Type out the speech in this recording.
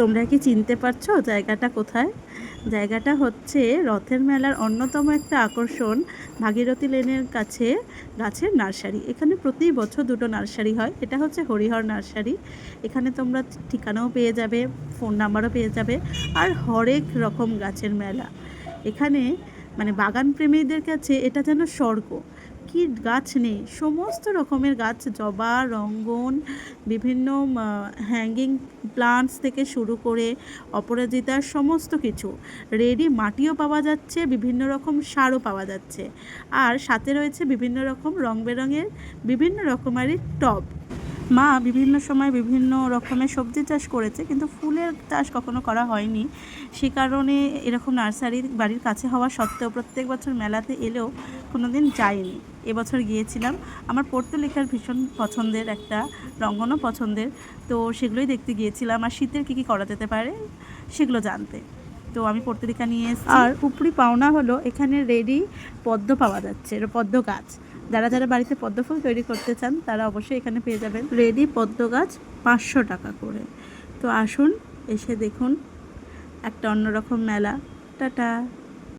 তোমরা কি চিনতে পারছ জায়গাটা কোথায়? জায়গাটা হচ্ছে রথের মেলার অন্যতম একটা আকর্ষণ ভাগীরথী লেনের কাছে, গাছের নার্সারি। এখানে প্রতি বছর দুটো নার্সারি হয়। এটা হচ্ছে হরিহর নার্সারি। এখানে তোমরা ঠিকানাও পেয়ে যাবে, ফোন নাম্বারও পেয়ে যাবে আর হরেক রকম গাছের মেলা। এখানে মানে বাগান প্রেমীদের কাছে এটা যেন স্বর্গ। কি গাছ নেই? সমস্ত রকমের গাছ, জবা, রঙ্গন, বিভিন্ন হ্যাঙ্গিং প্লান্টস থেকে শুরু করে অপরাজিতার সমস্ত কিছু। রেডি মাটিও পাওয়া যাচ্ছে, বিভিন্ন রকম সারও পাওয়া যাচ্ছে। আর সাথে রয়েছে বিভিন্ন রকম রং বেরঙের বিভিন্ন রকমারি টব। মা বিভিন্ন সময় বিভিন্ন রকমের সবজি চাষ করেছে, কিন্তু ফুলের চাষ কখনো করা হয়নি। সে কারণে এরকম নার্সারি বাড়ির কাছে হওয়া সত্ত্বেও প্রত্যেক বছর মেলাতে এলেও কোনো দিন যাইনি এবছর গিয়েছিলাম। আমার পড়তে লেখার ভীষণ পছন্দের একটা রঙ্গনও পছন্দের। তো সেগুলোই দেখতে গিয়েছিলাম। আর শীতের কী কী করা যেতে পারে সেগুলো জানতে। তো আমি পত্রিকা নিয়ে এসেছি। আর উপরি পাওনা হলো এখানে রেডি পদ্ম পাওয়া যাচ্ছে পদ্ম গাছ। যারা যারা বাড়িতে পদ্ম ফুল তৈরি করতে চান, তারা অবশ্যই এখানে পেয়ে যাবেন। রেডি পদ্ম গাছ পাঁচশো টাকা করে। তো আসুন, এসে দেখুন, একটা অন্যরকম মেলা। টাটা!